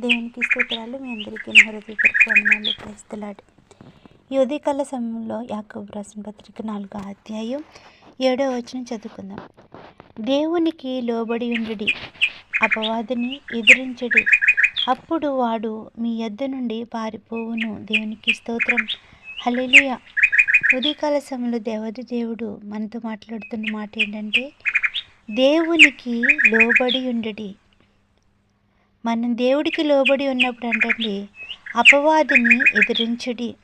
దేవునికి స్తోత్రాలు. మీ అందరికీ హృదయపూర్వక వందనాలు ప్రస్తులాడు ఈ ఉదయకాల సమయంలో యాకబు రాసిన పత్రిక నాలుగో అధ్యాయం ఏడో వచనం చదువుకుందాం. దేవునికి లోబడి ఉండుడి అపవాదిని ఎదిరించడి. అప్పుడు వాడు మీ యొద్ద నుండి పారిపోవును. దేవునికి స్తోత్రం. హల్లెలూయ. ఉదయకాల సమయంలో దేవది దేవుడు మనతో మాట్లాడుతున్న మాట ఏంటంటే దేవునికి లోబడి ఉండుడి మనం దేవుడికి లోబడి ఉన్నప్పుడు అంటండి అపవాదిని ఎదిరించుడి.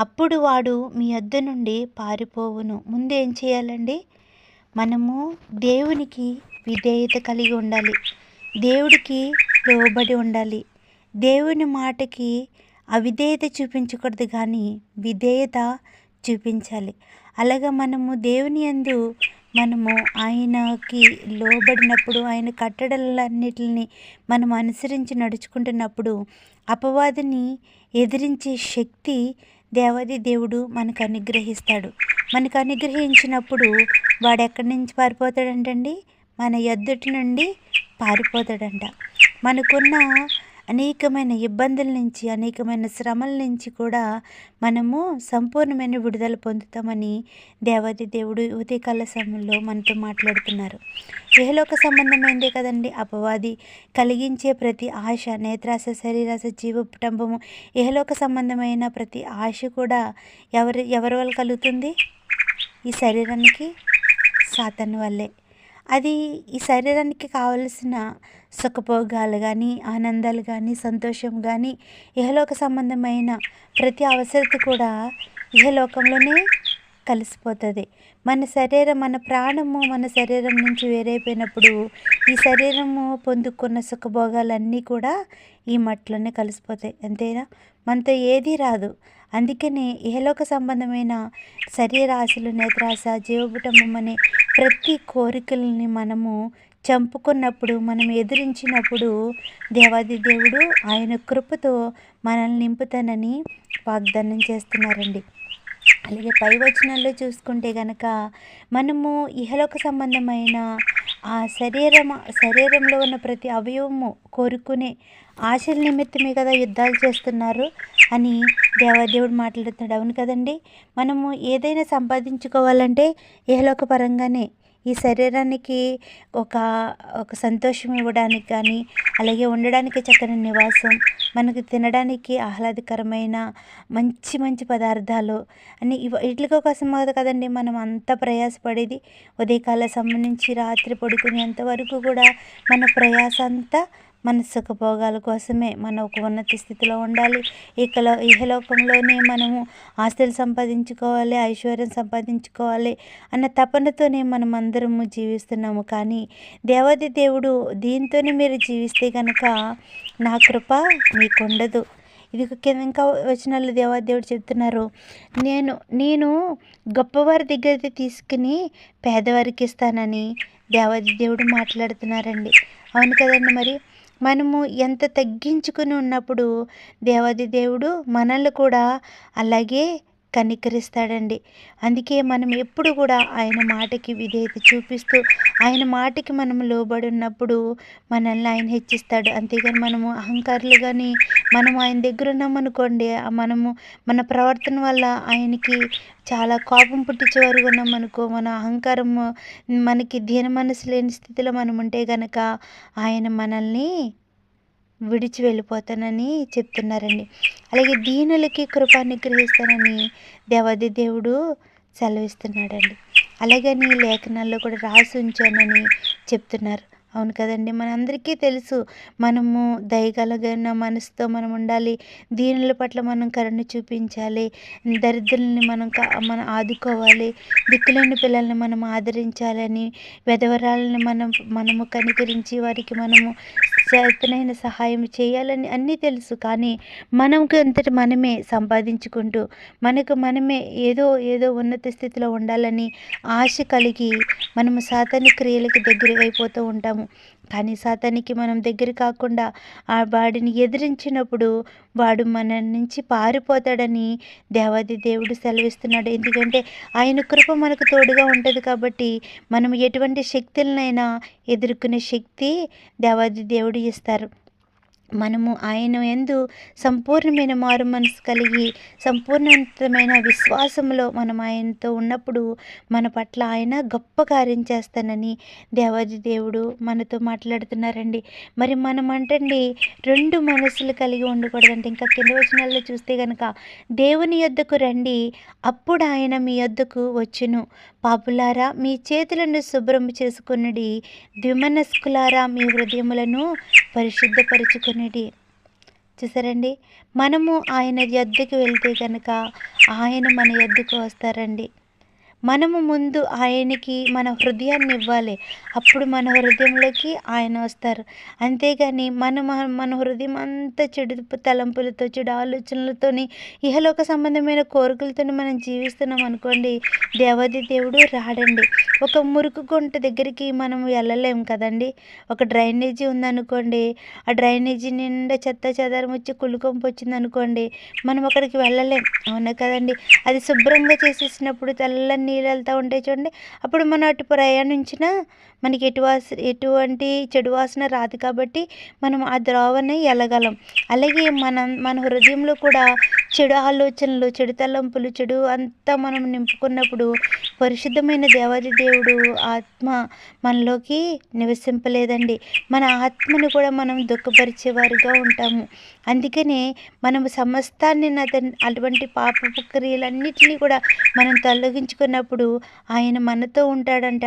అప్పుడు వాడు మీ వద్ద నుండి పారిపోవును. ముందు ఏం చేయాలండి? మనము దేవునికి విధేయత కలిగి ఉండాలి. దేవుడికి లోబడి ఉండాలి. దేవుని మాటకి అవిధేయత చూపించకూడదు కానీ విధేయత చూపించాలి. అలాగా మనము దేవుని యందు మనము ఆయనకి లోబడినప్పుడు ఆయన కట్టడలన్నిటిని మనం అనుసరించి నడుచుకుంటున్నప్పుడు అపవాదిని ఎదిరించే శక్తి దేవాది దేవుడు మనకు అనుగ్రహిస్తాడు. మనకు అనుగ్రహించినప్పుడు వాడు ఎక్కడి నుంచి పారిపోతాడంటండి? మన ఎద్దుటి నుండి పారిపోతాడంట. మనకున్న అనేకమైన ఇబ్బందుల నుంచి అనేకమైన శ్రమల నుంచి కూడా మనము సంపూర్ణమైన విడుదల పొందుతామని దేవతి దేవుడు ఉదయకాల సమయంలో మనతో మాట్లాడుతున్నారు. ఏలోక సంబంధమైందే కదండి. అపవాది కలిగించే ప్రతి ఆశ నేత్రాశ శరీరాశ జీవకుటుంబము ఏలోక సంబంధమైన ప్రతి ఆశ కూడా ఎవరి ఎవరి వల్ల కలుగుతుంది? ఈ శరీరానికి సాతన్ వల్లే. అది ఈ శరీరానికి కావలసిన సుఖభోగాలు కానీ ఆనందాలు కానీ సంతోషం కానీ ఇహలోక సంబంధమైన ప్రతి అవసరత కూడా ఇహలోకంలోనే కలిసిపోతుంది. మన శరీరం మన ప్రాణము మన శరీరం నుంచి వేరైపోయినప్పుడు ఈ శరీరము పొందుకున్న సుఖభోగాలన్నీ కూడా ఈ మట్టిలోనే కలిసిపోతాయి. అంతేనా? మనతో ఏది రాదు. అందుకనే ఇహలోక సంబంధమైన శరీరాశులు నేత్రాశ జీవకుటుంబం అనే ప్రతి కోరికల్ని మనము చంపుకున్నప్పుడు మనం ఎదిరించినప్పుడు దేవాది దేవుడు ఆయన కృపతో మనల్ని నింపుతానని వాగ్దానం చేస్తున్నారండి. అలాగే పై వచనంలో చూసుకుంటే కనుక మనము ఇహలోక సంబంధమైన ఆ శరీరం శరీరంలో ఉన్న ప్రతి అవయవము కోరుకునే ఆశల నిమిత్తమే కదా యుద్ధాలు చేస్తున్నారు అని దేవాదేవుడు మాట్లాడుతున్నాడు. అవును కదండి? మనము ఏదైనా సంపాదించుకోవాలంటే ఇహలోక పరంగానే ఈ శరీరానికి ఒక ఒక సంతోషం ఇవ్వడానికి కానీ అలాగే ఉండడానికి చక్కని నివాసం మనకు తినడానికి ఆహ్లాదకరమైన మంచి మంచి పదార్థాలు అని ఇవ వీటి కోసం కదండి. మనం అంత ప్రయాసపడేది ఉదయకాల సంబంధించి రాత్రి పడుకునేంత వరకు కూడా మన ప్రయాస అంతా మన సుఖభోగాల కోసమే మనం ఒక ఉన్నత స్థితిలో ఉండాలి. ఇకలో ఇహలోకంలోనే మనము ఆస్తులు సంపాదించుకోవాలి ఐశ్వర్యం సంపాదించుకోవాలి అన్న తపనతోనే మనం అందరము జీవిస్తున్నాము. కానీ దేవాది దేవుడు దీంతోనే మీరు జీవిస్తే కనుక నా కృప మీకుండదు. ఇది ఇంకా వచనాలు దేవాదేవుడు చెప్తున్నారు. నేను నేను గొప్పవారి దగ్గరికి తీసుకుని పేదవారికి ఇస్తానని దేవాది దేవుడు మాట్లాడుతున్నారండి. అవును కదండి మరి? మనము ఎంత తగ్గించుకుని ఉన్నప్పుడు దేవాది దేవుడు మనల్ని కూడా అలాగే కనికరిస్తాడండి. అందుకే మనం ఎప్పుడు కూడా ఆయన మాటకి విధేయత చూపిస్తూ ఆయన మాటకి మనం లోబడి ఉన్నప్పుడు మనల్ని ఆయన హెచ్చిస్తాడు. అంతేగాని మనము అహంకారులు కానీ మనం ఆయన దగ్గర ఉన్నామనుకోండి మనము మన ప్రవర్తన వల్ల ఆయనకి చాలా కోపం పుట్టించే వరకు ఉన్నామనుకో మన అహంకారం మనకి దీన మనసు లేని స్థితిలో మనం ఉంటే కనుక ఆయన మనల్ని విడిచి వెళ్ళిపోతానని చెప్తున్నారండి. అలాగే దీనులకి కృప అనుగ్రహిస్తానని దేవాది దేవుడు సెలవిస్తున్నాడండి. అలాగని లేఖనాల్లో కూడా రాసి ఉంచానని చెప్తున్నారు. అవును కదండి. మనందరికీ తెలుసు. మనము దయగలగిన మనసుతో మనం ఉండాలి. దీనుల పట్ల మనం కరుణ చూపించాలి. దరిద్రుల్ని మనం మనం ఆదుకోవాలి. దిక్కులేని పిల్లల్ని మనం ఆదరించాలని వెధవరాలని మనం మనము కనికరించి వారికి మనము చేతనైన సహాయం చేయాలని అన్నీ తెలుసు. కానీ మనకు అంతటి మనమే సంపాదించుకుంటూ మనకు మనమే ఏదో ఏదో ఉన్నత స్థితిలో ఉండాలని ఆశ కలిగి మనము సాతాని క్రియలకు దగ్గర అయిపోతూ ఉంటాము. కానీ సాతానికి మనం దగ్గర కాకుండా ఆ వాడిని ఎదిరించినప్పుడు వాడు మన నుంచి పారిపోతాడని దేవాది దేవుడు సెలవిస్తున్నాడు. ఎందుకంటే ఆయన కృప మనకు తోడుగా ఉంటుంది కాబట్టి మనం ఎటువంటి శక్తులనైనా ఎదుర్కొనే శక్తి దేవాది దేవుడు ఇస్తారు. మనము ఆయన ఎందు సంపూర్ణమైన మారు మనసు కలిగి సంపూర్ణమైన విశ్వాసంలో మనం ఆయనతో ఉన్నప్పుడు మన పట్ల ఆయన గొప్ప కార్యం చేస్తానని దేవాది దేవుడు మనతో మాట్లాడుతున్నారండి. మరి మనం అంటండి రెండు మనసులు కలిగి ఉండకూడదంటే ఇంకా కింద వచనాల్లో చూస్తే కనుక దేవుని యొద్దకు రండి అప్పుడు ఆయన మీ యొద్దకు వచ్చును. పాపులారా మీ చేతులను శుభ్రం చేసుకున్నది ద్విమనస్కులారా మీ హృదయములను ఆపర్చునిటీ. చూసారండి? మనము ఆయన యొద్దకు వెళ్తే కనుక ఆయన మన యొద్దకు వస్తారండి. మనము ముందు ఆయనకి మన హృదయాన్ని ఇవ్వాలి. అప్పుడు మన హృదయంలోకి ఆయన వస్తారు. అంతేగాని మన మన హృదయం అంతా చెడు తలంపులతో చెడు ఆలోచనలతోని ఇహలోక సంబంధమైన కోరికలతో మనం జీవిస్తున్నాం అనుకోండి దేవాది దేవుడు రాడండి. ఒక మురుకు గుంట దగ్గరికి మనం వెళ్ళలేము కదండి. ఒక డ్రైనేజీ ఉందనుకోండి ఆ డ్రైనేజీ నిండా చెత్త చెదారం వచ్చి కులుకొంపు వచ్చింది అనుకోండి మనం అక్కడికి వెళ్ళలేం. అవునా కదండి? అది శుభ్రంగా చేసేసినప్పుడు తెల్లని నీళ్ళు వెళ్తూ ఉంటాయి చూడండి అప్పుడు మనం అటు ప్రయాణించిన మనకి ఎటు వాస ఎటువంటి చెడు వాసన రాదు కాబట్టి మనం ఆ ద్రోవని వెళ్ళగలం అలాగే మనం మన హృదయంలో కూడా చెడు ఆలోచనలు చెడు తలంపులు చెడు అంతా మనం నింపుకున్నప్పుడు పరిశుద్ధమైన దేవాది దేవుడు ఆత్మ మనలోకి నివసింపలేదండి. మన ఆత్మను కూడా మనం దుఃఖపరిచేవారుగా ఉంటాము. అందుకనే మనం సమస్తాన్ని అటువంటి పాపపు క్రియలన్నిటినీ కూడా మనం తొలగించుకున్నప్పుడు ఆయన మనతో ఉంటాడంట.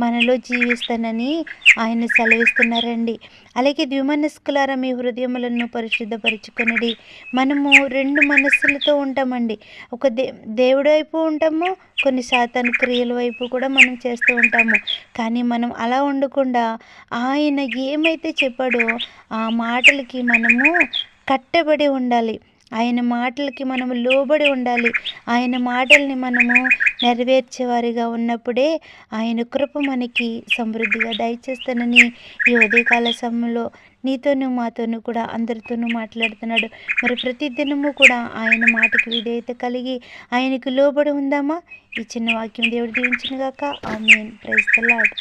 మనలో జీవిస్తానని ఆయన సెలవిస్తున్నారండి. అలాగే ద్విమనస్కులారా మీ హృదయములను పరిశుద్ధపరచుకునడి. మనము రెండు మనస్సులతో ఉంటామండి. ఒక దే దేవుడి వైపు ఉంటాము కొన్ని శాతాన్ని క్రియల వైపు కూడా మనం చేస్తూ ఉంటాము. కానీ మనం అలా ఉండకుండా ఆయన ఏమైతే చెప్పాడో ఆ మాటలకి మనము కట్టబడి ఉండాలి. ఆయన మాటలకి మనము లోబడి ఉండాలి. ఆయన మాటల్ని మనము నెరవేర్చేవారిగా ఉన్నప్పుడే ఆయన కృప మనకి సమృద్ధిగా దయచేస్తానని ఈ ఉదయకాల సమయంలో నీతోనూ మాతోనూ కూడా అందరితోనూ మాట్లాడుతున్నాడు. మరి ప్రతి దినము కూడా ఆయన మాటకి విధేయత కలిగి ఆయనకు లోబడి ఉందామా? ఈ చిన్న వాక్యం దేవుడు దీవించిన గాక ఆమెన్. ప్రైజ్ తల్లాడు